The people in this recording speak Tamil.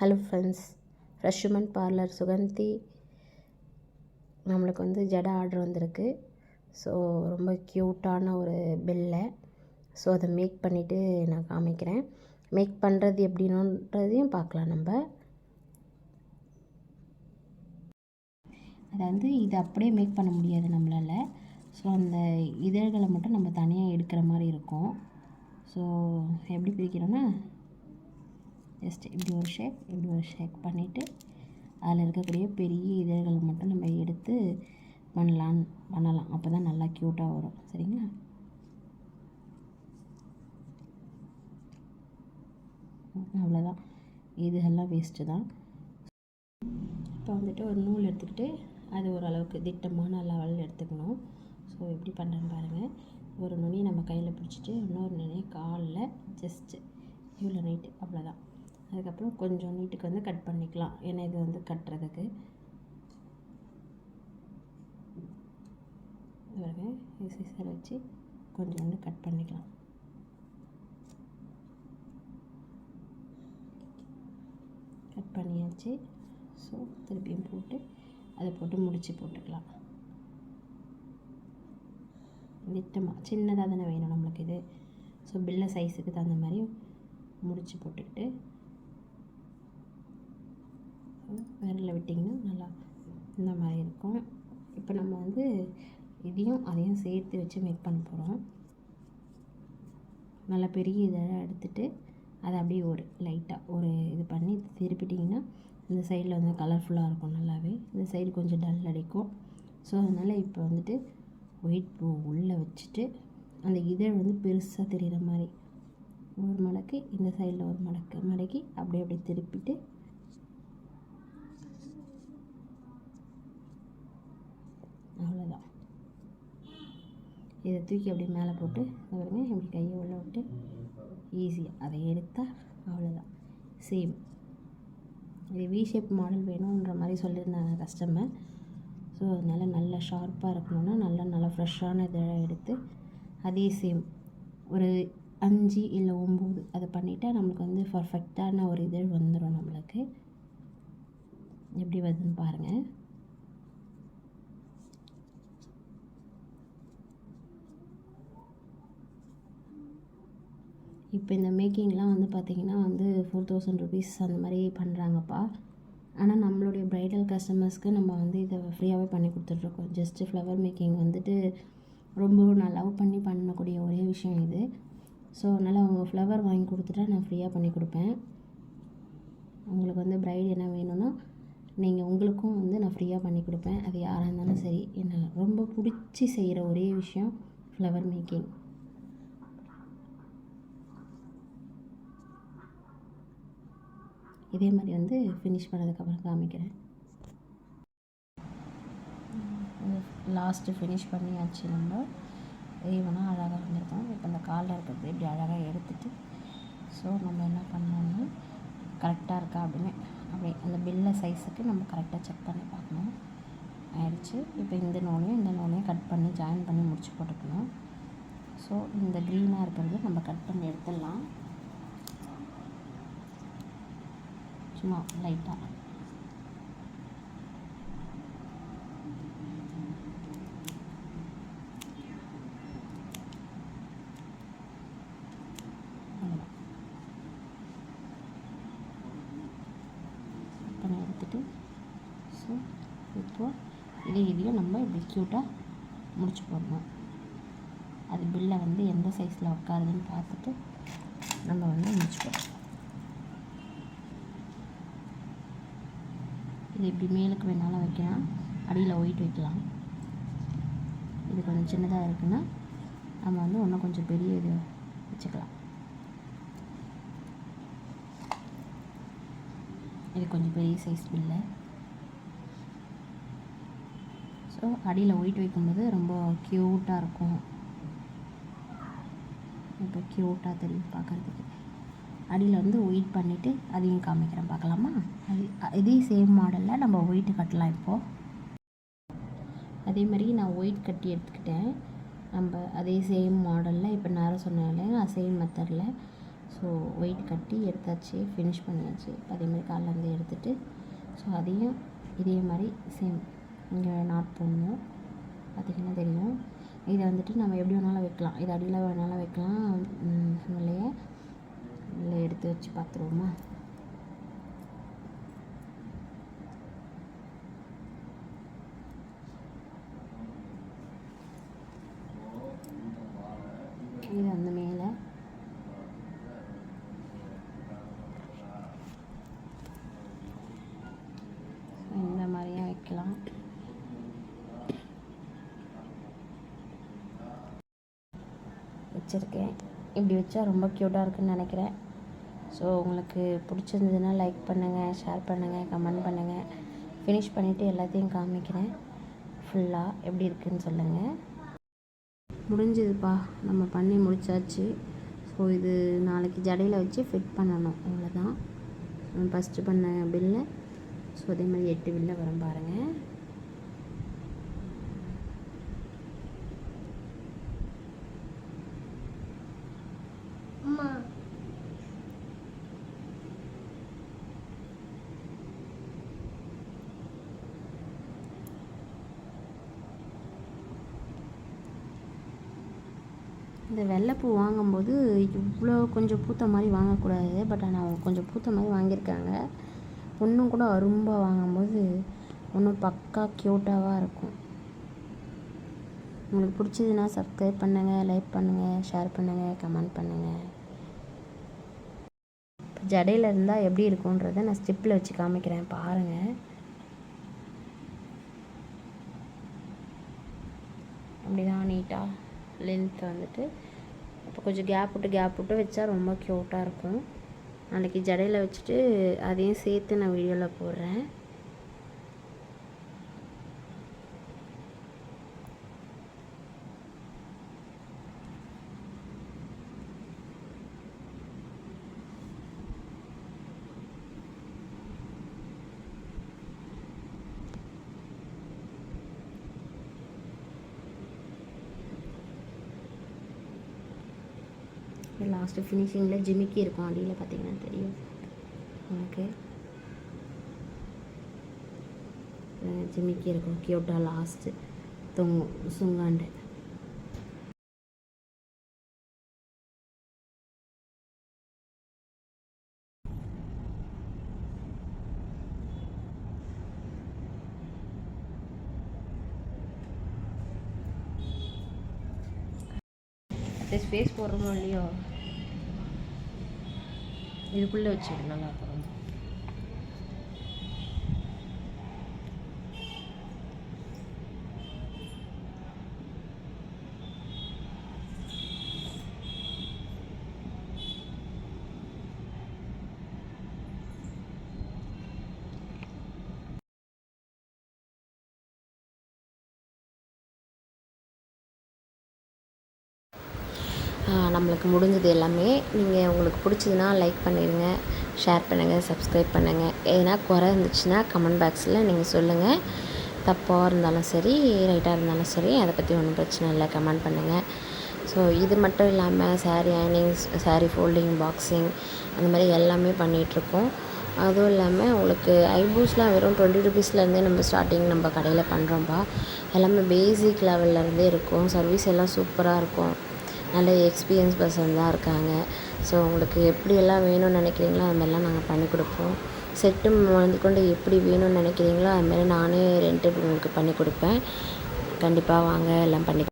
Hello friends freshman parlour Suganthi நம்மளுக்கு வந்து ஜடை ஆர்டர் வந்திருக்கு. ஸோ ரொம்ப க்யூட்டான ஒரு பில்லை ஸோ அதை மேக் பண்ணிவிட்டு நான் காமிக்கிறேன். மேக் பண்ணுறது எப்படின்றதையும் பார்க்கலாம் நம்ம. அதாவது இது அப்படியே மேக் பண்ண முடியாது நம்மளால். ஸோ அந்த இதழ்களை மட்டும் நம்ம தனியாக எடுக்கிற மாதிரி இருக்கும். ஸோ எப்படி பிரிக்கிறோன்னா ஜஸ்ட் இப்படி ஒரு ஷேக் இப்படி ஒரு ஷேக் பண்ணிவிட்டு அதில் இருக்கக்கூடிய பெரிய இதழ்கள் மட்டும் நம்ம எடுத்து பண்ணலான் பண்ணலாம். அப்போ தான் நல்லா க்யூட்டாக வரும். சரிங்களா? அவ்வளோதான் இதுகெல்லாம் வேஸ்ட்டு தான். இப்போ வந்துட்டு ஒரு நூல் எடுத்துக்கிட்டு அது ஓரளவுக்கு திட்டமான லெவலில் எடுத்துக்கணும். ஸோ எப்படி பண்ணுறேன்னு பாருங்கள் ஒரு நுனியை நம்ம கையில் பிடிச்சிட்டு இன்னொரு நுனியை காலில் ஜஸ்ட்டு இவ்வளோ நைட்டு அவ்வளோதான் அதுக்கப்புறம் கொஞ்சம் நீட்டுக்கு வந்து கட் பண்ணிக்கலாம். ஏன்னா இது வந்து கட்டுறதுக்கு. இது சிசர் வச்சு கொஞ்சம் வந்து கட் பண்ணிக்கலாம். கட் பண்ணியாச்சு. ஸோ திருப்பியும் போட்டு அதை போட்டு முடித்து போட்டுக்கலாம். விட்டமாக சின்னதாக தானே வேணும் நம்மளுக்கு இது. ஸோ பில்லை சைஸுக்கு தகுந்த மாதிரி முடித்து போட்டுக்கிட்டு விரலில் விட்டிங்கன்னா நல்லா இந்த மாதிரி இருக்கும். இப்போ நம்ம வந்து இதையும் அதையும் சேர்த்து வச்சு மேக் பண்ண போகிறோம் நல்லா பெரிய இதழாக எடுத்துகிட்டு அதை அப்படியே ஒரு லைட்டாக ஒரு இது பண்ணி திருப்பிட்டிங்கன்னா இந்த சைடில் வந்து கலர்ஃபுல்லாக இருக்கும் நல்லாவே. இந்த சைடு கொஞ்சம் டல் அடிக்கும். ஸோ அதனால் இப்போ வந்துட்டு ஒயிட் பூ உள்ளே வச்சுட்டு அந்த இதழ் வந்து பெருசாக தெரிகிற மாதிரி ஒரு மடக்கு இந்த சைடில் ஒரு மடக்கு மடக்கி அப்படியே அப்படியே திருப்பிட்டு அவ்வளோதான் இதை தூக்கி அப்படியே மேலே போட்டு பாருங்க இப்படி கையை உள்ளே விட்டு ஈஸியாக அதை எடுத்தால் அவ்வளோதான் சேம் இது வி ஷேப் மாடல் வேணுன்ற மாதிரி சொல்லியிருந்தாங்க கஸ்டமர் ஸோ அதனால் நல்லா ஷார்ப்பாக இருக்கணும்னா நல்லா நல்லா ஃப்ரெஷ்ஷான இதை எடுத்து அதே சேம் ஒரு அஞ்சு இல்லை ஒம்பது அதை பண்ணிட்டா நம்மளுக்கு வந்து பர்ஃபெக்டான ஒரு இதழ் வந்துடும் நம்மளுக்கு. எப்படி வருதுன்னு பாருங்கள் இப்போ இந்த மேக்கிங்லாம் வந்து பார்த்திங்கன்னா வந்து ஃபோர் தௌசண்ட் ருபீஸ் அந்த மாதிரி பண்ணுறாங்கப்பா ஆனால் நம்மளுடைய ப்ரைடல் கஸ்டமர்ஸ்க்கு நம்ம வந்து இதை ஃப்ரீயாகவே பண்ணி கொடுத்துட்ருக்கோம். ஜஸ்ட்டு ஃப்ளவர் மேக்கிங் வந்துட்டு ரொம்ப நான் லவ் பண்ணி பண்ணக்கூடிய ஒரே விஷயம் இது. ஸோ அதனால் அவங்க ஃப்ளவர் வாங்கி கொடுத்துட்டா நான் ஃப்ரீயாக பண்ணி கொடுப்பேன். உங்களுக்கு வந்து ப்ரைட் என்ன வேணும்னா நீங்கள் உங்களுக்கும் வந்து நான் ஃப்ரீயாக பண்ணி கொடுப்பேன். அது யாராக இருந்தாலும் சரி. என்ன ரொம்ப பிடிச்சி செய்கிற ஒரே விஷயம் ஃப்ளவர் மேக்கிங் இதே மாதிரி வந்து ஃபினிஷ் பண்ணதுக்கப்புறம் காமிக்கிறேன். லாஸ்ட்டு ஃபினிஷ் பண்ணியாச்சு நம்ம. ஈவனாக அழகாக வந்துருக்கோம் இப்போ இந்த காலில் இருக்கிறது இப்படி அழகாக எடுத்துட்டு ஸோ நம்ம என்ன பண்ணோம்னா கரெக்டாக இருக்கா அப்படின்னு அப்படி அந்த பில்லை சைஸுக்கு நம்ம கரெக்டாக செக் பண்ணி பார்க்கணும். ஆயிடுச்சு. இப்போ இந்த நூலையும் இந்த நூலையும் கட் பண்ணி ஜாயின் பண்ணி முடிச்சு போட்டுக்கணும். ஸோ இந்த க்ரீனாக இருக்கிறது நம்ம கட் பண்ணி எடுத்துடலாம். சும்மா லைட்டாக பண்ணி எடுத்துட்டு ஸோ இப்போது இதே இதையும் நம்ம இப்படி க்யூட்டாக முடிச்சு போடணும். அது பில்லை வந்து எந்த சைஸில் உட்காருதுன்னு பார்த்துட்டு நம்ம வந்து முடிச்சு போடணும். இது இப்படி மேலுக்கு வேணாலும் வைக்கலாம். அடியில் ஒயிட் வைக்கலாம். இது கொஞ்சம் சின்னதாக இருக்குன்னா நம்ம வந்து இன்னும் கொஞ்சம் பெரிய இது வச்சுக்கலாம். இது கொஞ்சம் பெரிய சைஸ் இல்லை ஸோ அடியில் ஒயிட் வைக்கும்போது ரொம்ப க்யூட்டாக இருக்கும். இப்போ க்யூட்டாக தெரியும் பார்க்குறதுக்கு. அடியில் வந்து ஒயிட் பண்ணிவிட்டு அதையும் காமிக்கிறேன். பார்க்கலாமா? அது இதே சேம் மாடலில் நம்ம ஒயிட்டு கட்டலாம் இப்போது அதே மாதிரி நான் ஒயிட் கட்டி எடுத்துக்கிட்டேன். நம்ம அதே சேம் மாடலில் இப்போ நேரம் சொன்னேன் இல்லையா? சேம் மெத்தடில் ஸோ ஒயிட் கட்டி எடுத்தாச்சு ஃபினிஷ் பண்ணியாச்சு. அதே மாதிரி காலிலேருந்து எடுத்துகிட்டு எடுத்துட்டு ஸோ அதையும் இதே மாதிரி சேம் இங்கே நாட் போடணும். பார்த்திங்கன்னா தெரியும்? இதை வந்துட்டு நம்ம எப்படி வேணாலும் வைக்கலாம். இது அடியில் வேணாலும் வைக்கலாம். இல்லையே? நல்லா எடுத்து வச்சு பார்த்துருவோமா? இது வந்து மேலே. இந்த மாதிரியும் வைக்கலாம். வச்சுருக்கேன். இப்படி வச்சா ரொம்ப க்யூட்டாக இருக்குன்னு நினைக்கிறேன். ஸோ உங்களுக்கு பிடிச்சிருந்ததுன்னா லைக் பண்ணுங்கள் ஷேர் பண்ணுங்கள் கமெண்ட் பண்ணுங்கள் ஃபினிஷ் பண்ணிவிட்டு எல்லாத்தையும் காமிக்கிறேன். ஃபுல்லாக எப்படி இருக்குன்னு சொல்லுங்கள் முடிஞ்சதுப்பா. நம்ம பண்ணி முடிச்சாச்சு. ஸோ இது நாளைக்கு ஜடையில் வச்சு ஃபிட் பண்ணணும். அவ்வளோதான் ஃபஸ்ட்டு பண்ண பில்லு ஸோ அதே மாதிரி எட்டு பில்லை வரும் பாருங்கள் இந்த வெள்ளைப்பூ வாங்கும்போது இவ்வளோ கொஞ்சம் பூத்த மாதிரி வாங்கக்கூடாது. பட் ஆனால் அவங்க கொஞ்சம் பூத்த மாதிரி வாங்கியிருக்காங்க. ஒன்றும் கூட அரும்பாக வாங்கும்போது ஒன்றும் பக்கா க்யூட்டாவாக இருக்கும். உங்களுக்கு பிடிச்சதுன்னா சப்ஸ்கிரைப் பண்ணுங்கள் லைக் பண்ணுங்கள் ஷேர் பண்ணுங்கள் கமெண்ட் பண்ணுங்கள் இப்போ ஜடையில் இருந்தால் எப்படி இருக்குன்றதை நான் ஸ்டிப்பில் வச்சு காமிக்கிறேன் பாருங்கள் அப்படிதான் நீட்டாக லென்த் வந்துட்டு. அப்போ கொஞ்சம் கேப் விட்டு கேப் விட்டு வச்சா ரொம்ப க்யூட்டாக இருக்கும். நாளைக்கு ஜடையில் வச்சுட்டு அதையும் சேர்த்து நான் வீடியோவில் போடுறேன். லாஸ்ட்டு ஃபினிஷிங்கில் ஜிமிக்கி இருக்கும் அடியில் பார்த்தீங்கன்னா தெரியும். ஓகே ஜிமிக்கி இருக்கும். கியூட்டாக லாஸ்ட்டு தொங்கும் சுங்காண்டு. ஸ்பேஸ் போடுறோமோ இல்லையோ? இதுக்குள்ளே வச்சுக்கணும் நல்லா இருக்கும் நம்மளுக்கு முடிஞ்சது எல்லாமே. நீங்கள் உங்களுக்கு பிடிச்சதுன்னா லைக் பண்ணிடுங்க ஷேர் பண்ணுங்கள் சப்ஸ்கிரைப் பண்ணுங்கள் எதனா குறை இருந்துச்சுன்னா கமெண்ட் பாக்ஸில் நீங்கள் சொல்லுங்கள் தப்பாக இருந்தாலும் சரி ரைட்டாக இருந்தாலும் சரி அதை பற்றி ஒன்றும் பிரச்சனை இல்லை. கமெண்ட் பண்ணுங்கள் ஸோ இது மட்டும் இல்லாமல் sari ironings sari folding boxing அந்த மாதிரி எல்லாமே பண்ணிகிட்ருக்கோம் அதுவும் இல்லாமல் உங்களுக்கு ஐப்ரோஸ்லாம் வெறும் டுவெண்ட்டி ருபீஸ்லேருந்தே நம்ம ஸ்டார்டிங் நம்ம கடையில் பண்ணுறோம்ப்பா எல்லாமே பேசிக் லெவல்லேருந்தே இருக்கும். சர்வீஸ் எல்லாம் சூப்பராக இருக்கும். நல்ல எக்ஸ்பீரியன்ஸ் பர்சன் தான் இருக்காங்க. ஸோ உங்களுக்கு எப்படியெல்லாம் வேணும்னு நினைக்கிறீங்களோ அது மாதிரிலாம் நாங்கள் பண்ணி கொடுப்போம். செட்டு வந்து கொண்டு எப்படி வேணும்னு நினைக்கிறீங்களோ அதுமாரி நானே ரெண்ட்டு உங்களுக்கு பண்ணி கொடுப்பேன். கண்டிப்பாக வாங்க எல்லாம் பண்ணி